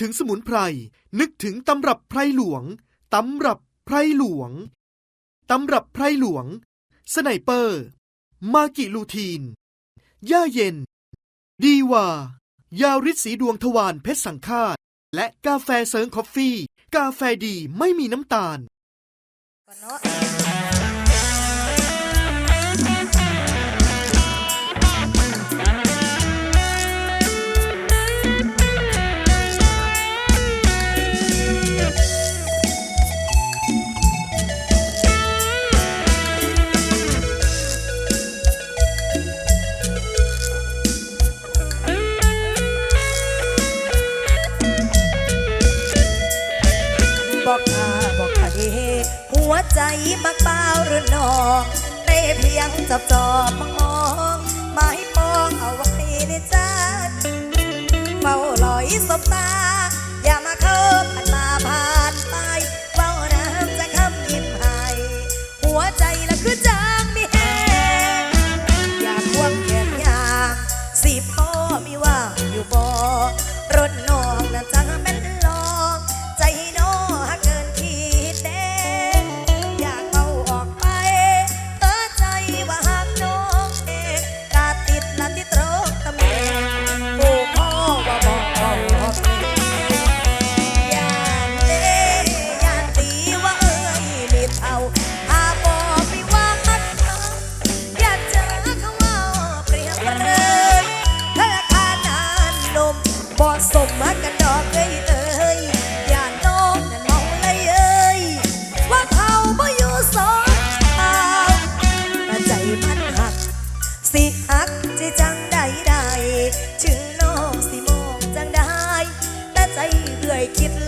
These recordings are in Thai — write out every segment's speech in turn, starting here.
ถึงสมุนไพร นึกถึงตำรับไพรหลวง ตำรับไพรหลวง ตำรับไพรหลวง สไนเปอร์ มากิลูทีน ย่าเย็น ดีว่ายาฤทธิ์สีดวงทวารเพชรสังฆาต และกาแฟเซิร์งคอฟฟี่ กาแฟดีไม่มีน้ำตาล Bueno.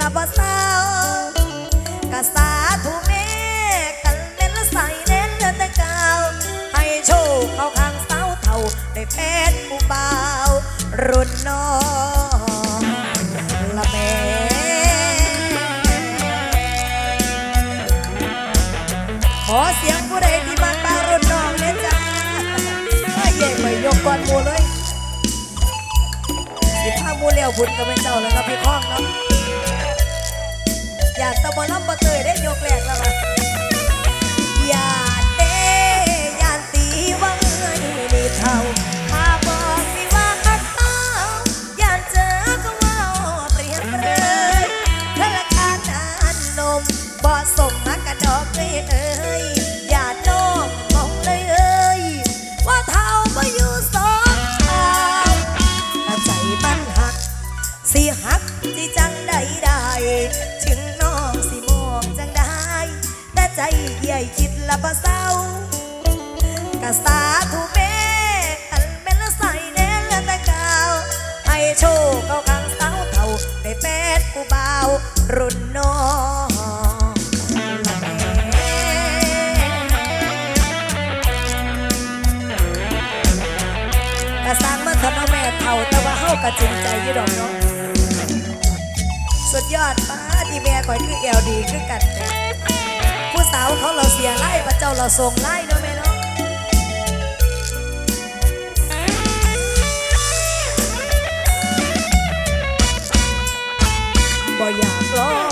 ละบ่เศร้ากะสาธุเมกันเล่นละใส่เน้นเดินตะกาวให้โชคเข้าข้างเสาเท่าได้เป็นผู้บารุ่นน้องละแม่ขอเสียงผู้ใดที่มาปารุ่นน้องเลยจ้าเยไม่ยกก้อนมูเลยสิบห้ามูเลี้ยวพุนก็เป็นเจ้าแล้วครับพี่ข้องเนาะ อย่าตะบอลล่อบ่เตยได้ยกแหลกแล้วล่ะ ทสนอแม่เท่าแต่ว่าเฮากระจริงใจยู่ดอกเนาะสุดยอดป้ากที่แม่คอยคือแอลดีคือกันแต่ผู้สาวเขาเราเสียไล่พระเจ้าเราทรงไล่เนาะแม่เนาะบ่อยากรอ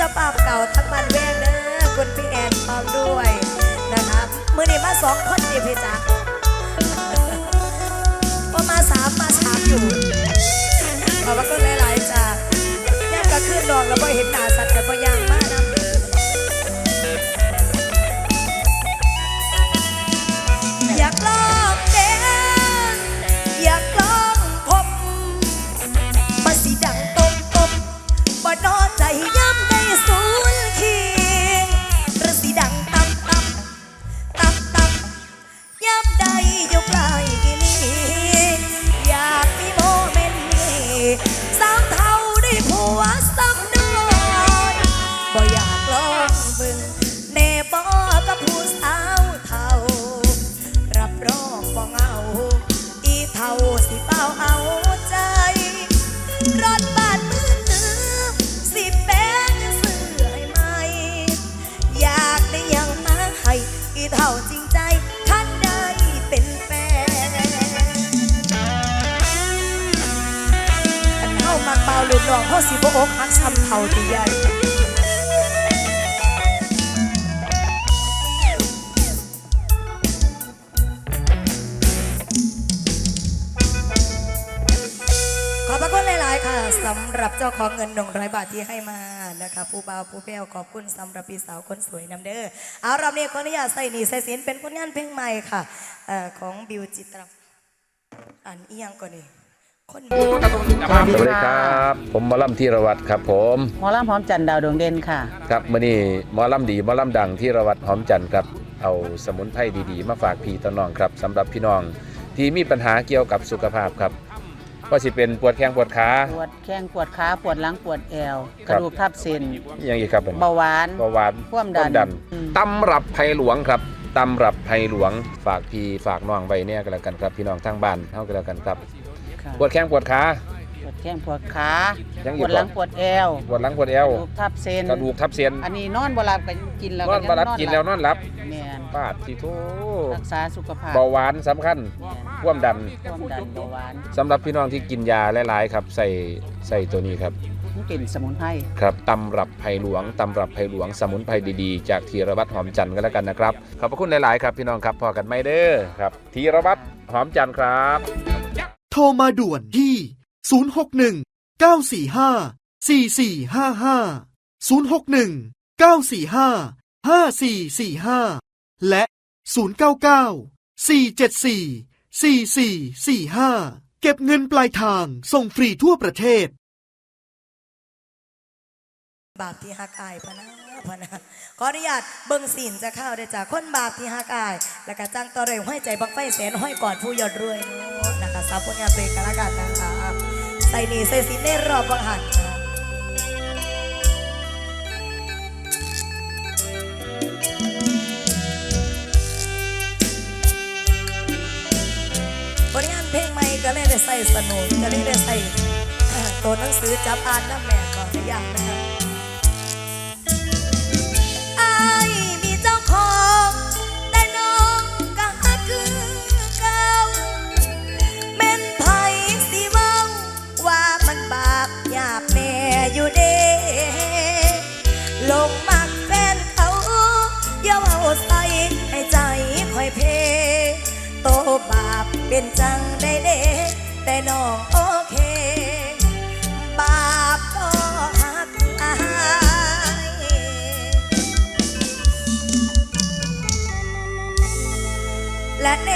เจ้าภาบเก่าทั้งบ้านแวงเด้อคุณพี่แอนพร้อมด้วยนะครับมือนี้มาสองคนดีพี่จ๊ะพอมาสามมาสามอยู่ขอบพระคุณหลายๆจ้ะยังก็ขึ้นดอกแล้วพอเห็นหน้าสัตว์แต่พอยางมาาสิบอกฮักซ้ำเท่าที่ใหญ่ขอบพระคุณหลาย ๆ ค่ะสำหรับเจ้าของเงินหนึ่งร้อยบาทที่ให้มานะคะผู้บ่าวผู้เปรี้ยวขอบคุณสำหรับพี่สาวคนสวยน้ำเด้อเอารอบนี้ขออนุญาตใส่หนีใส่สินเป็นผลงานเพลงใหม่ค่ะของบิวจิตรอันอียงก่อนนี่ คนสวัสดีครับ ผมหมอลำธีรวัตรครับ ผมหมอลำพร้อมจันทร์ดาวดวงเด่นค่ะ ครับมื่อนี้หมอลำดีหมอลำดังธีรวัตรหอมจันทร์ครับ เอาสมุนไพรดีๆ มาฝากพี่ต้นน้องครับสำหรับพี่น้องที่มีปัญหาเกี่ยวกับสุขภาพครับก็สิเป็นปวดแข้งปวดขาปวดแข้งปวดขาปวดหลังปวดแอวคกรับระดูกทับเส้นอย่างอีกครับผมเบาหวานเบาหวานความดันดันอืมตำรับไผ่หลวงครับตำรับไผ่หลวงฝากพี่ฝากน้องไว้เนี่ยก็แล้วกันครับพี่น้องทางบ้านเท่ากันแล้วกันครับ ค่ะปวดแข้งปวดขา ปวดแข้งปวดขายังอีปกวดหลังบ่ปวดแอวปวดหลังปวดเอวกระดูกทับเส้นกระดูกทับเส้นอันนี้นอนบ่หลับก็กินแล้วนก็อนยังบารับกินแล้วนอนหลับแม่นปาดที่โทรักษาสุขภาพเบาหวานสำคัญแม่นความดันความดันเบาหวานสำหรับพี่น้องที่กินยาหลาย ๆ ครับ ใส่ใส่ตัวนี้ครับ มันเป็นสมุนไพร ครับตำรับไผ่หลวงตำรับไผ่หลวงสมุนไพรดีๆ จากธีรวัตรหอมจันทร์ก็แล้วกันนะครับ ขอบพระคุณหลาย ๆ ครับ พี่น้องครับพอกันไม่เด้อครับธีรวัตรหอมจันทร์ครับโท รมาด่วนที่ 061 945 4455 061 945 5445 และ 099 474 4445 เก็บเงินปลายทางส่งฟรีทั่วประเทศ บาปที่ฮักอายพะนะพะนะขออนุญาตเบิ่งสินจะเข้าได้จากคนบาปที่ฮักอาย แล้วก็จ้างต่อเร็วห้อยใจบังไฟแสนห้อยกอดผู้ยอดรวยเนาะคะสาวผลงานเพลงกันละกันนะคะใส่หนีใส่สินในรอบบังหันนะผลงานเพลงใหม่ก็เลยได้ใส่สนุนก็เลยได้ใส่ตัวหนังสือจับอ่านน้ำแม่ก่อนในอย่างนะคะ บาปเป็นจังได้เด้แต่น้องโอเค บาปก็หักอายและแน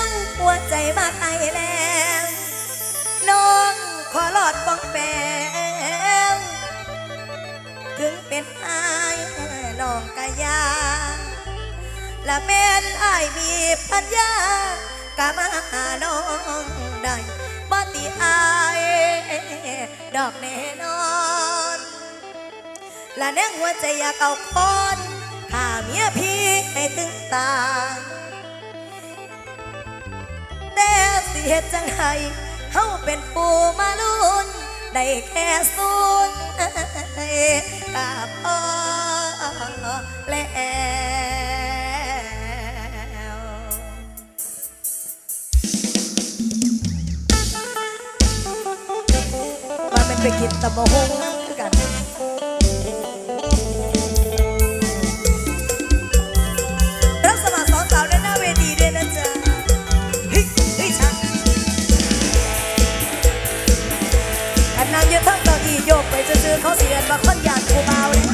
วหัวใจมากไอแล้วน้องขอหลอดบ้องแปวถึงเป็นไอายน้องกะยา และแม่นไอายมีปัญญากะมาหาน้องได้บ่ติอายดอกแน่นอน และแนงหัวใจอยากเอาคนข้าเมียพี่ให้ตึงตาแต่สิเหตุจังไห้เฮาเป็นปูมาลุนได้แค่สุนกับพ่อแล้ว กินตะมหงคือกันรับสมัครสองสาวด้านหน้าเวทีด้วยนะจ๊ะเฮ้ยเฮ้ยช่างกันนางยืนทั้งตอนอีโยกไปซื้อเขาเสียนมาค่อนยากกูเบาเลย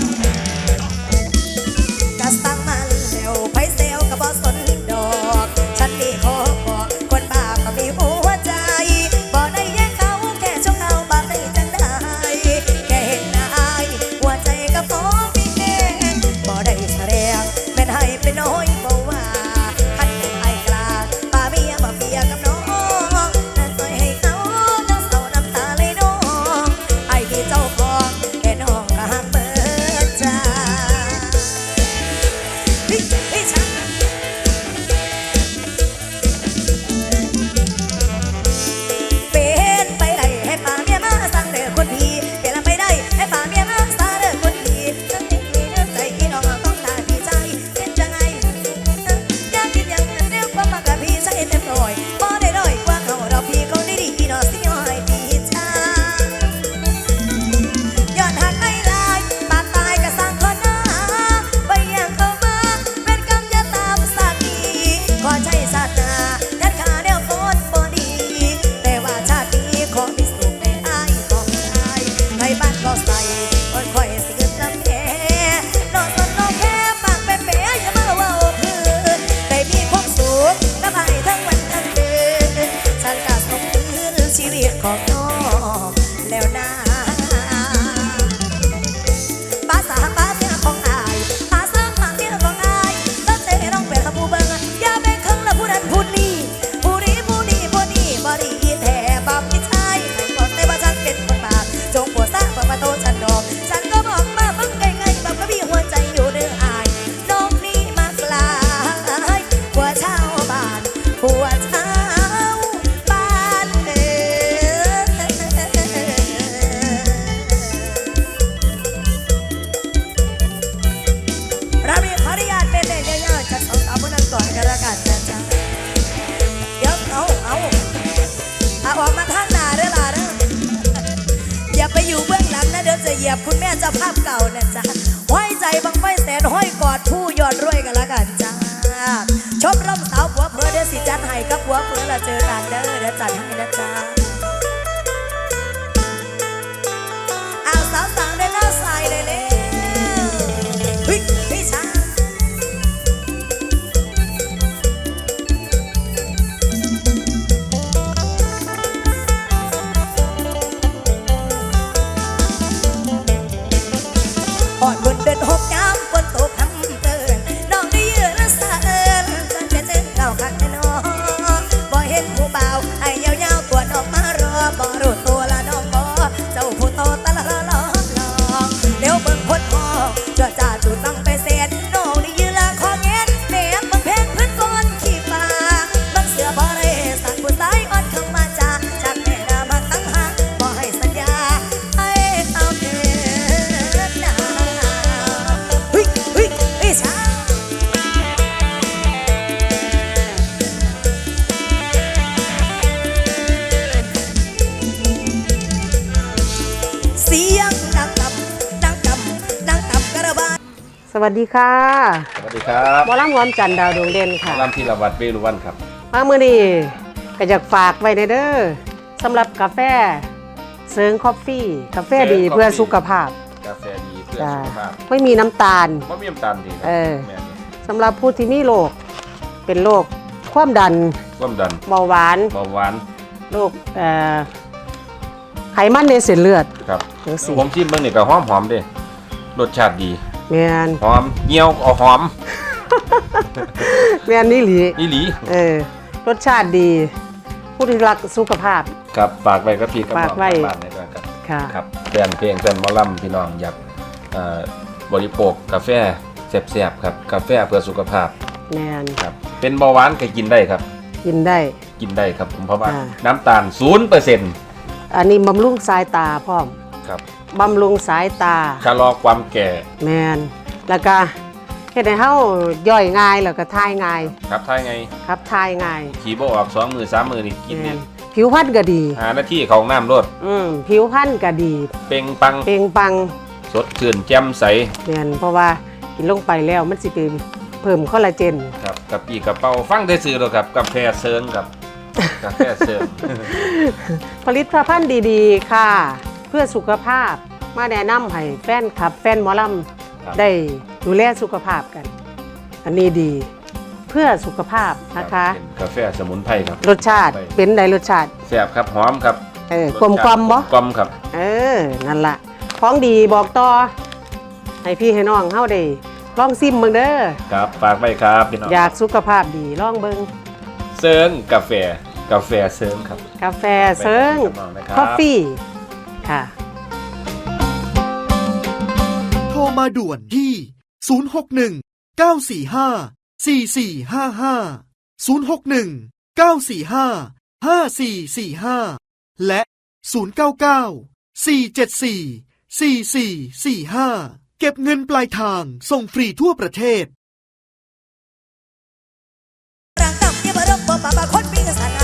จะเหยียบคุณแม่จะภาพเก่านะจ๊ะห้อยใจบังไฟแสนห้อยกอดผู้ยอดรวยกันละกันจ้าชมร่มสาวผัวเพื่อเดี๋ยวสิจันไห้กับผัวเพื่อเราเจอกันเด้อเดี๋ยวจัดให้นะจ๊ะเอาสาวสาว วัสดีค่ะสวัสดีครับหมอลำหวอมจันทร์ดาวดวงเด่นค่ะลำพีรวัตรเวรุวันครับ มามื้อนี้ก็อยากฝากไว้ในเด้อสำหรับกาแฟเซิงคอฟฟี่ กาแฟดีเซิงเพื่อ Coffee สุขภาพ กาแฟดีเพื่อจ้าสุขภาพ ไม่มีน้ำตาลมะเมี่ยมตาลดีครัเออแม่นี่สำหรับผู้ที่มีโรคเป็นโรคความดันความดันเบาหวานเบาหวานโรคเอ่อไขมันในเส้นเลือดครับจังสิผมชิมเบิ่งนี่ก็หอมหอมๆเด้รสชาติดี แม่นหอมเงี้ยวเอาหอมแม่นนี่หลีอีหลีเออรสชาติดี ผู้ที่รักสุขภาพ ครับฝากไว้กับพี่กับฝากน้องไว้ทางบ้านในด้วยครับค่ะ ครับแฟนเพลงแฟนหมอลำพี่น้องอยากเอ่อบริโภคกาแฟแซ่บๆครับกาแฟเพื่อสุขภาพแม่นครับเป็นเบาหวานก็กินได้ครับ กินได้ กินได้ครับผมเพราะว่าอ่า น้ำตาล0%อันนี้บำรุงสายตาพร้อม ครับ บำรุงสายตา ชะลอความแก่แมนแล้วก็เฮ็ดให้เฮาย่อยง่ายแล้วก็ทายง่ายครับถ้าไงครับทายง่ายขี่บ่ออกสองมือสามมือนี่กินแมเนี่ยนผิวพรรณก็ดี หาหน้าที่ของน้ำรดอืมผิวพรรณก็ดี เป่งปังเปล่งปลังสดชื่นแจ่มใสแม่นเพราะว่ากินลงไปแล้วมันสิเป็นเพิ่มคอลลาเจน ครับกับปีกระเป๋าฟังได้ซื้อแล้วครับกาแฟเซิร์งครับกาแฟเซิร์ง ผลิตภัณฑ์ดีๆ ค่ะเพื่อสุขภาพมาแนะนำให้แฟนคลับ แฟนหมอลครับำได้ดูแลสุขภาพกัน อันนี้ดีเพื่อสุขภาพนะคะ เป็นกาแฟสมุนไพรครับ รสชาติเป็นไดรสชาติแซ่บครับหอมครับเออกลมกลมๆบ่ กลมครับ เออ นั่นละของดีบอกต่อ ให้พี่ให้น้องเฮาได้ลองซิมเบิ่งเด้อ ครับฝากไว้ครับพี่น้องอยากสุขภาพดีลองเบิ่งเซิร์งกาแฟ กาแฟเซิร์งครับ กาแฟเซิงไปกับน้องนะครับ คอฟฟี่ ค่ะ โทรมาด่วนที่ 061 945 4455 061 945 5445 และ 099 474 4445 เก็บเงินปลายทางส่งฟรีทั่วประเทศ รังต่ำเยมารบบ่ป่าป่าคนมีกษัตริย์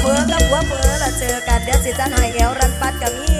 เผลอกับหัวเผลอแล้วเจอกันเดี๋ยวสิจันให้เอวรันปัดกับมี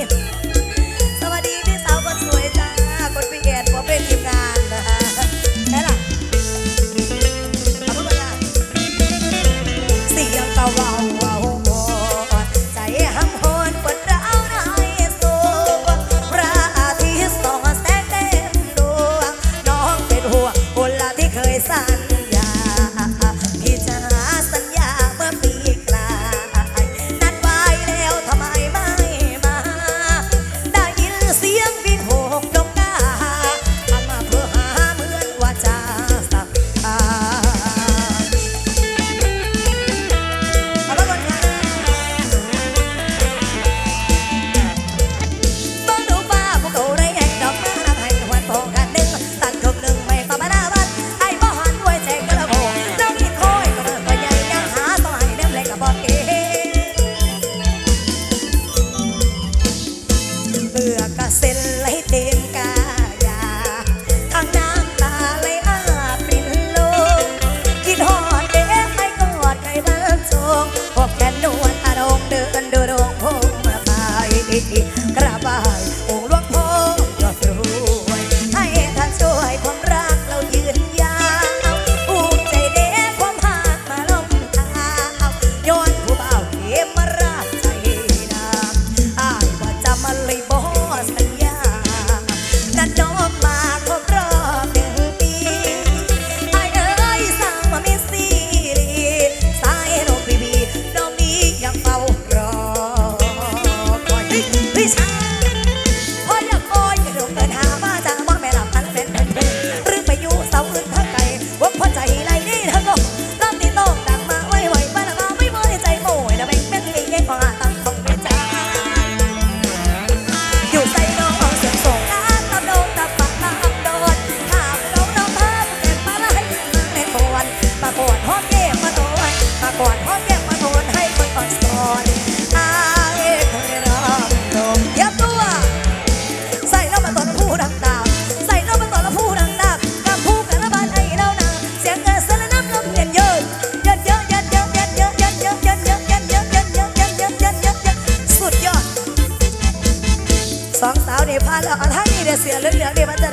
hacer arriba